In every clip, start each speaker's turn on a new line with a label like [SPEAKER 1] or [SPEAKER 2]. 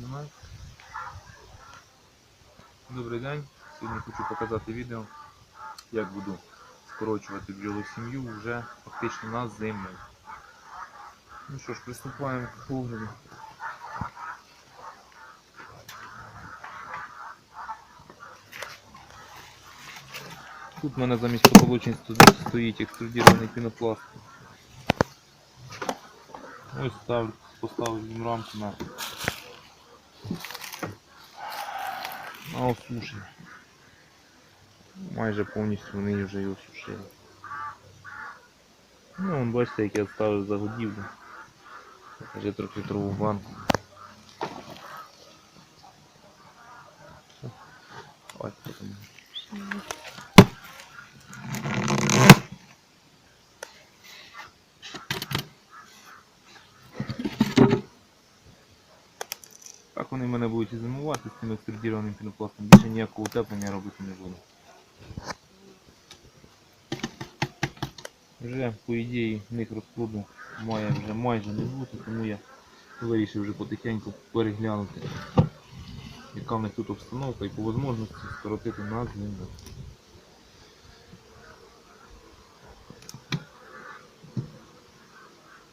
[SPEAKER 1] знімаю. Добрий день. Сьогодні хочу показати відео, як буду скорочувати бджолу сім'ю вже фактично на зиму. Ну що ж, приступаємо к огляду. Тут в мене замість потолочень стоїть екструдірований пінопласт. Ось ставлю, поставив їм рамку на, на осушення. Майже повністю вони вже і осушили. Ну, бачите, як я ставив загодівлю. Вже трьохлітрову банку. Ось потім. Вони мене будуть і зимувати з цим екструдірованим пінопластом. Більше ніякого утеплення робити не буду. Вже, по ідеї, в них розплоду має вже майже не бути, тому я вирішив вже потихеньку переглянути, яка в них тут обстановка і по можливості скоротити на зиму.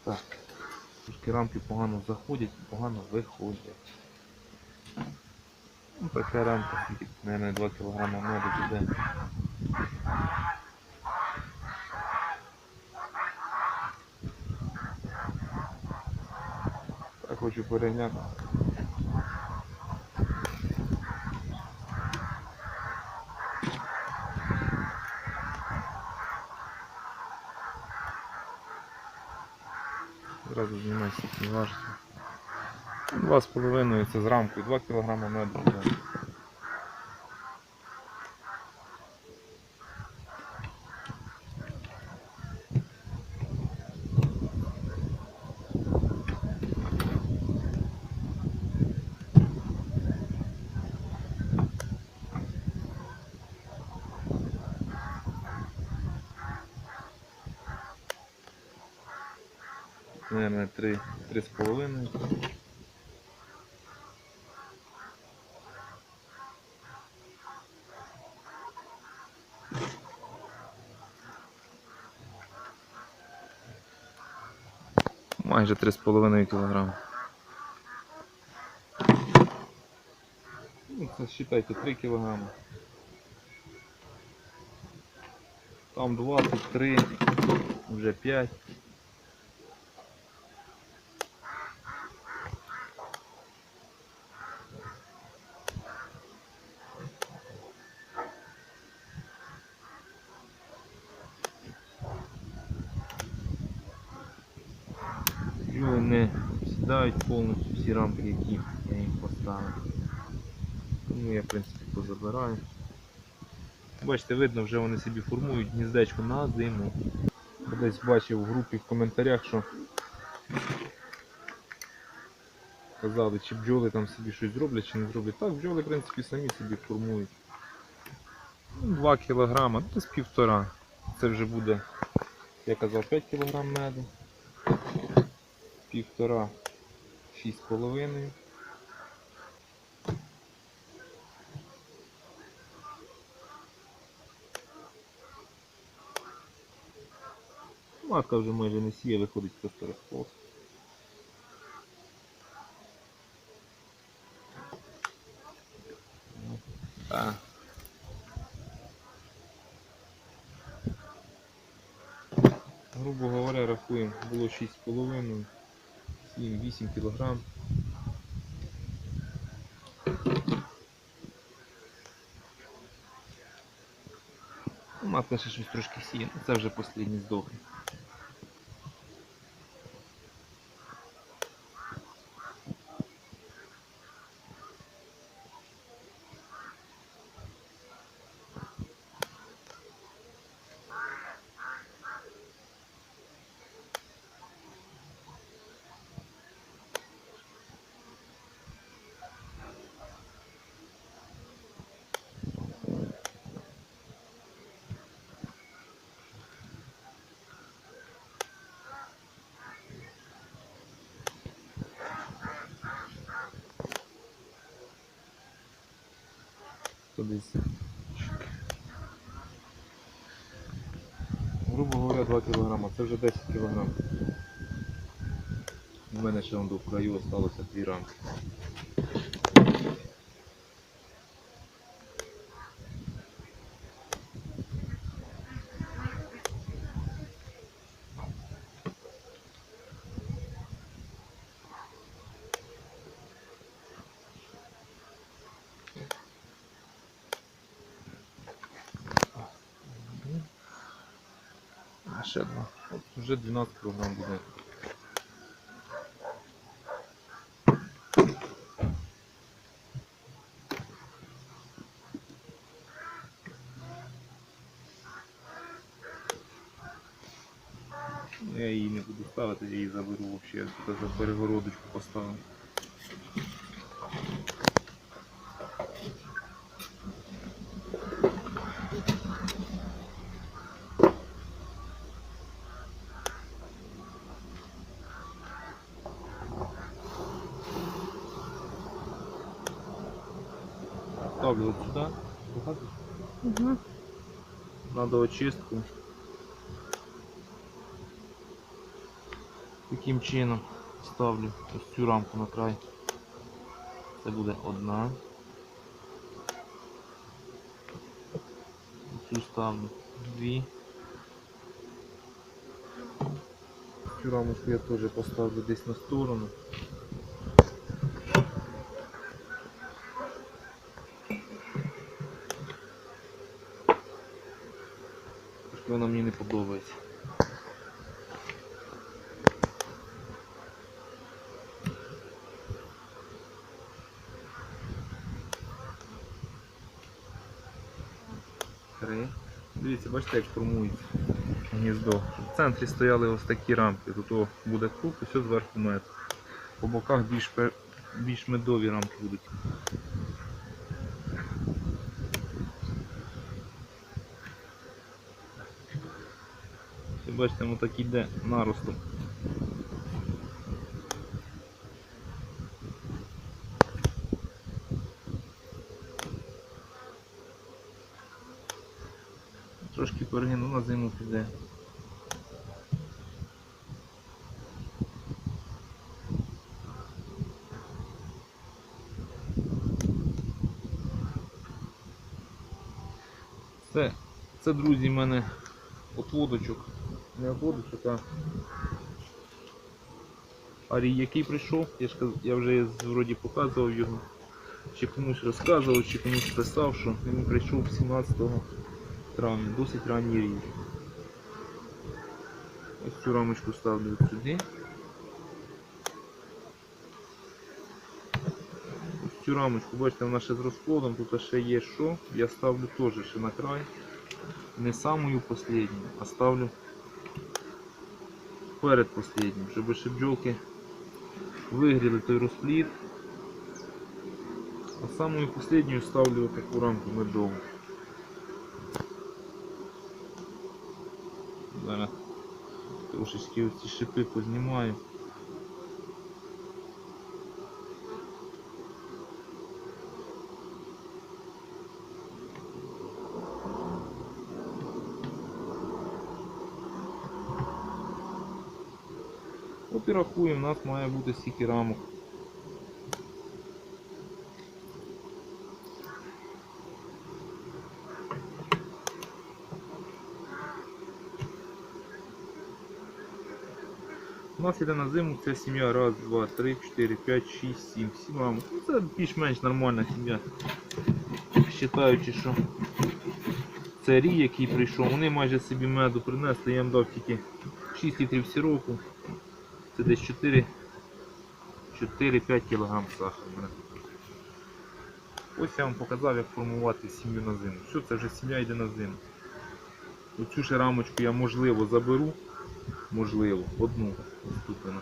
[SPEAKER 1] Так, трошки рамки погано заходять, погано виходять. Ну, такая рамка, наверное, 2 килограмма надо туда. Так хочу порівняти. Сразу занимайся, не важно. 2,5 це з рамкою 2 кг меду. Наверное, 3,5. Майже 3,5 кг. Ну, це считайте 3 кг. Там 23, вже 5. Бджоли не сідають повністю всі рамки, які я їм поставив. Тому я в принципі позабираю. Бачите, видно, вже вони собі формують гніздечко на зиму. Десь бачив в групі в коментарях, що казали, чи бджоли там собі щось зроблять, чи не зроблять. Так, бджоли в принципі самі собі формують. Ну, 2 кг, ну десь півтора. Це вже буде, я казав, 5 кг меду півтора, шість половиною. Матка вже майже не сіє, виходить просто розплод. Ну, Грубо говоря, рахуємо, було 6,5, 7-8 кілограм. Мат ще щось трошки сіє, це вже останній здохне. То десь. Грубо говоря, 2 кг, це вже 10 кг. У мене ще в краю осталося 2 рамки. Ще вже 12 кг буде. Я її не буду ставити, я її заберу взагалі, я тут за перегородочку поставлю. Ставлю от сюди.
[SPEAKER 2] Угу.
[SPEAKER 1] Надо очистку. Таким чином ставлю ось цю рамку на край. Це буде одна. Цю ставлю дві. Цю рамочку я теж поставлю десь на сторону. Трошки вона мені не подобається. Три. Дивіться, бачите, як формується гніздо. В центрі стояли ось такі рамки. Тут буде круг і все зверху мед. По боках більш, більш медові рамки будуть. Бачите, воно так іде наростом. Трошки перегину на зиму піде. Це, це друзі, в мене отводочок. Не отводочок, а Арій, який прийшов, я, ж, я вже вроді показував його, чи комусь розказував, чи комусь писав, що він прийшов 17 травня, досить ранній рік. Ось цю рамочку ставлю сюди. Цю рамочку, бачите, вона ще з розкладом, тут ще є що. Я ставлю теж ще на край. Не самую последню, а ставлю перед последнім, щоб ще бджолки вигріли той розплід. А самою последньою ставлю таку рамку медову. Зараз трошечки оці шипи познімаю. От і рахуємо, у нас має бути стільки рамок. У нас іде на зиму ця сім'я раз, два, три, чотири, п'ять, шість, сім, сім рамок. Ну, це більш-менш нормальна сім'я. Вважаючи, що це рій, який прийшов, вони майже собі меду принесли, я їм дав тільки 6 літрів сиропу. Це десь 4 4-5 кг сахару. Ось я вам показав, як формувати сім'ю на зиму. Все, це вже сім'я йде на зиму. Оцю ще рамочку я можливо заберу. Можливо, одну вона.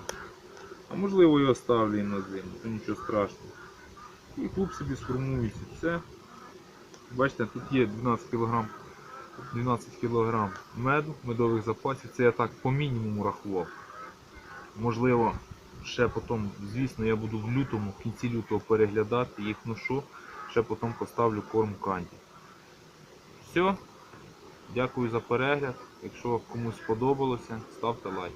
[SPEAKER 1] А можливо і оставлю їм на зиму, то нічого страшного. І клуб собі сформується. Все. Бачите, тут є 12 кг 12 кг меду, медових запасів. Це я так по мінімуму рахував. Можливо, ще потім, звісно, я буду в лютому, в кінці лютого переглядати їх, ношу, ще потім поставлю корм канді. Все. Дякую за перегляд. Якщо комусь сподобалося, ставте лайк.